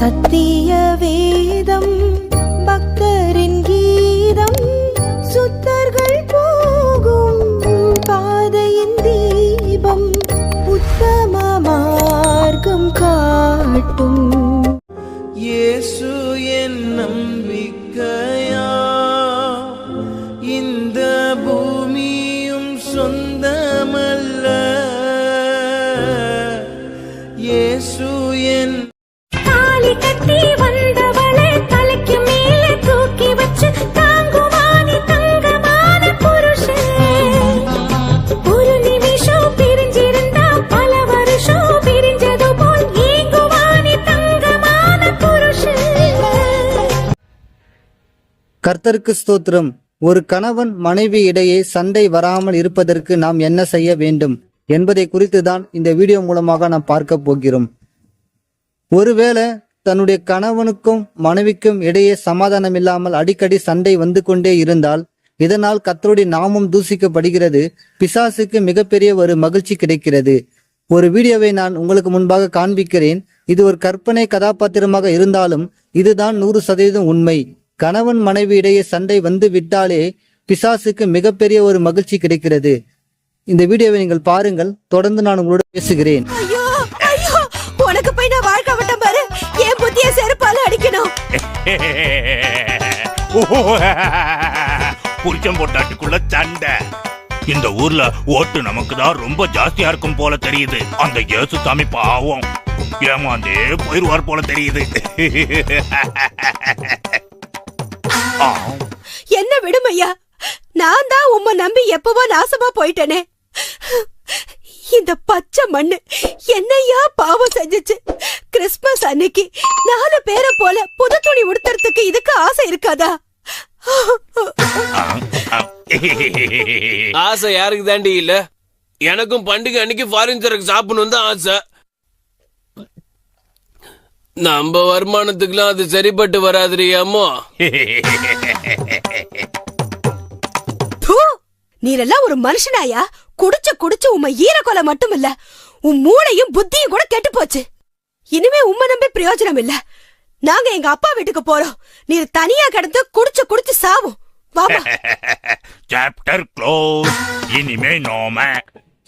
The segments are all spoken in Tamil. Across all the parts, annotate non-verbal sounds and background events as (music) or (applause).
சத்திய வேதம் பக்தரின் கீதம் சுத்தர்கள் போகும் பாதையின் தீபம் உத்தம மார்க்கம் காட்டும். இயேசு என் நம்பிக்கையா? இந்த பூமியும் சொந்தமல்ல. இயேசு என் கர்த்தருக்கு ஸ்தோத்திரம். ஒரு கணவன் மனைவி இடையே சண்டை வராமல் இருப்பதற்கு நாம் என்ன செய்ய வேண்டும் என்பதை குறித்து தான் இந்த வீடியோ மூலமாக நாம் பார்க்க போகிறோம். ஒருவேளை தன்னுடைய கணவனுக்கும் மனைவிக்கும் இடையே சமாதானம் இல்லாமல் அடிக்கடி சண்டை வந்து கொண்டே இருந்தால் இதனால் கத்தருடைய நாமம் தூசிக்கப்படுகிறது பிசாசுக்கு மிகப்பெரிய ஒரு மகிழ்ச்சி கிடைக்கிறது. ஒரு வீடியோவை நான் உங்களுக்கு முன்பாக காண்பிக்கிறேன். இது ஒரு கற்பனை கதாபாத்திரமாக இருந்தாலும் இதுதான் நூறு சதவீதம் உண்மை. கணவன் மனைவி இடையே சண்டை வந்து விட்டாலே பிசாசுக்கு மிகப்பெரிய ஒரு மகிழ்ச்சி கிடைக்கிறது. இந்த வீடியோவை நீங்கள் பாருங்கள். தொடர்ந்து நான் உங்களோட பேசுகிறேன். புத்திய செருப்பால அடிக்கணும். (laughs) புருஷன் பொட்டாட்டிக்குள்ள சண்டை. இந்த ஊர்ல ஓட்டு நமக்கு தான் ரொம்ப ஜாஸ்தியா இருக்கும் போல தெரியுது. அந்த இயேசு சாமி பாவம். ஏமாந்தே போயிருவார் போல தெரியுது. (laughs) என்ன விடுமையா? நான் தான் உம்மை நம்பி எப்பவோ நாசமா போயிட்டேனே. இந்த பச்சை மண்ணு என்னையா பாவம் செஞ்சுச்சு. கிறிஸ்மஸ் அன்னைக்கு நாலு பேரை போல புது துணி உடுத்துறதுக்கு இதுக்கு ஆசை இருக்காதா. (laughs) ஆசை யாருக்கு தாண்டி இல்ல? எனக்கும் பண்டிகை அன்னைக்கு ஃபாரின் சரக்கு சாப்பிடணும் தான் ஆசை. நம்ம வருமானத்துக்குலாம் அது சரிப்பட்டு வராதுரி அம்மா. நீரெல்லாம் ஒரு மனுஷனாயா? குடிச்சு குடிச்சு உம்மை ஈரக்கொலை மட்டும் இல்ல உன் மூளையும் புத்தியும் கூட கெட்டு போச்சு இனிமே உம்மை நம்பி பிரயோஜனம் இல்ல. நாங்க எங்க அப்பா வீட்டுக்கு போறோம். நீர் தனியா கிடந்து குடிச்சு குடிச்சு சாவும். வாமா. (laughs) சாப்டர் க்ளோஸ் இனிமே நோம.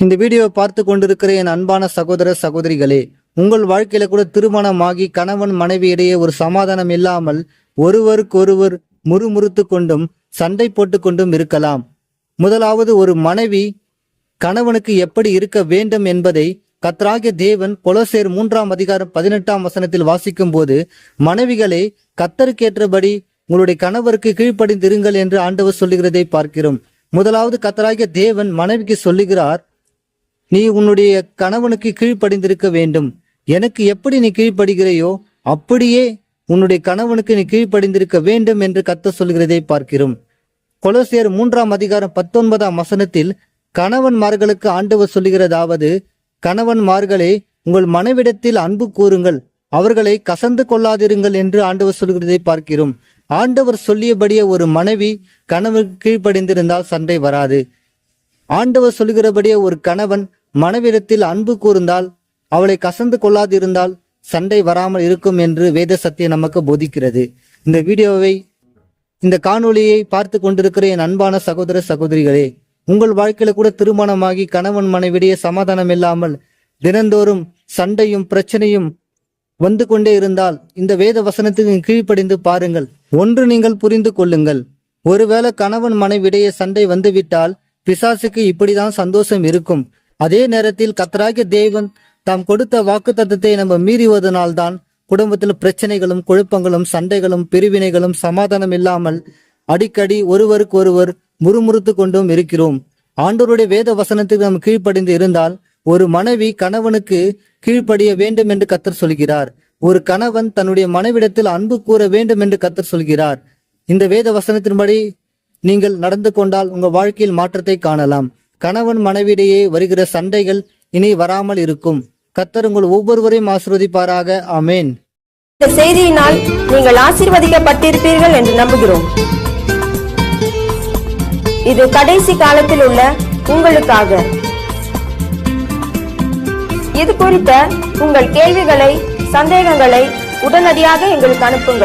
இந்த வீடியோவை பார்த்து கொண்டிருக்கிற என் அன்பான சகோதர சகோதரிகளே உங்கள் வாழ்க்கையில கூட திருமணமாகி கணவன் மனைவி இடையே ஒரு சமாதானம் இல்லாமல் ஒருவருக்கொருவர் முறுமுறுத்து கொண்டும் சண்டை போட்டு கொண்டும் இருக்கலாம். முதலாவது ஒரு மனைவி கணவனுக்கு எப்படி இருக்க வேண்டும் என்பதை கத்ராகிய தேவன் கொலோசேர் மூன்றாம் அதிகாரம் பதினெட்டாம் வசனத்தில் வாசிக்கும் போது மனைவிகளை கத்தருக்கேற்றபடி உங்களுடைய கணவருக்கு கீழ்ப்படிந்திருங்கள் என்று ஆண்டவர் சொல்லுகிறதை பார்க்கிறோம். முதலாவது கத்தராகிய தேவன் மனைவிக்கு சொல்லுகிறார் நீ உன்னுடைய கணவனுக்கு கீழ்ப்படிந்திருக்க வேண்டும். எனக்கு எப்படி நீ கீழ்ப்படுகிறையோ அப்படியே உன்னுடைய கணவனுக்கு நீ கீழ்ப்படிந்திருக்க வேண்டும் என்று கத்த சொல்கிறதை பார்க்கிறோம். கொலோசியர் மூன்றாம் அதிகாரம் பத்தொன்பதாம் வசனத்தில் கணவன்மார்களுக்கு ஆண்டவர் சொல்லுகிறதாவது கணவன்மார்களே உங்கள் மனைவிடத்தில் அன்பு கூறுங்கள். அவர்களை கசந்து கொள்ளாதிருங்கள் என்று ஆண்டவர் சொல்கிறதை பார்க்கிறோம். ஆண்டவர் சொல்லியபடியே ஒரு மனைவி கணவன் கீழ்ப்படிந்திருந்தால் சண்டை வராது. ஆண்டவர் சொல்கிறபடியே ஒரு கணவன் மனைவிடத்தில் அன்பு கூர்ந்தால் அவளை கசந்து கொள்ளாதிருந்தால் சண்டை வராமல் இருக்கும் என்று வேத சத்தியம் நமக்கு போதிக்கிறது. இந்த வீடியோவை இந்த காணொளியை பார்த்து கொண்டிருக்கிற என் அன்பான சகோதர சகோதரிகளே உங்கள் வாழ்க்கையில கூட திருமணமாகி கணவன் மனைவிடையே சமாதானம் இல்லாமல் தினந்தோறும் சண்டையும் பிரச்சனையும் வந்து கொண்டே இருந்தால் இந்த வேத வசனத்துக்கு கீழ்ப்படிந்து பாருங்கள். ஒன்று நீங்கள் புரிந்து கொள்ளுங்கள். ஒருவேளை கணவன் மனைவிடையே சண்டை வந்துவிட்டால் பிசாசுக்கு இப்படிதான் சந்தோஷம் இருக்கும். அதே நேரத்தில் கத்தராகிய தேவன் தாம் கொடுத்த வாக்கு தத்துவத்தை நம்ம மீறிவதனால்தான் குடும்பத்தில் பிரச்சனைகளும் குழப்பங்களும் சண்டைகளும் பிரிவினைகளும் சமாதானம் இல்லாமல் அடிக்கடி ஒருவருக்கு ஒருவர் முறுமுறுத்து கொண்டும் இருக்கிறோம். ஆண்டோருடைய வேத வசனத்துக்கு நாம் கீழ்ப்படிந்து இருந்தால் ஒரு மனைவி கணவனுக்கு கீழ்ப்படிய வேண்டும் என்று கத்தர் சொல்கிறார். ஒரு கணவன் தன்னுடைய மனைவிடத்தில் அன்பு கூற வேண்டும் என்று கத்தர் சொல்கிறார். இந்த வேத வசனத்தின்படி நீங்கள் நடந்து கொண்டால் உங்க வாழ்க்கையில் மாற்றத்தை காணலாம். கணவன் மனைவியிடையே வருகிற சண்டைகள் இனி வராமல் இருக்கும். கத்தர் உங்கள் ஒவ்வொருவரையும் ஆசிர்வதிப்பாராக. ஆமேன். இந்த செய்தியினால் நீங்கள் ஆசீர்வதிக்கப்பட்டிருப்பீர்கள் என்று நம்புகிறோம். இது கடைசி காலத்தில் உள்ள உங்களுக்காக. இது குறித்த உங்கள் கேள்விகளை சந்தேகங்களை உடனடியாக எங்களுக்கு அனுப்புங்கள்.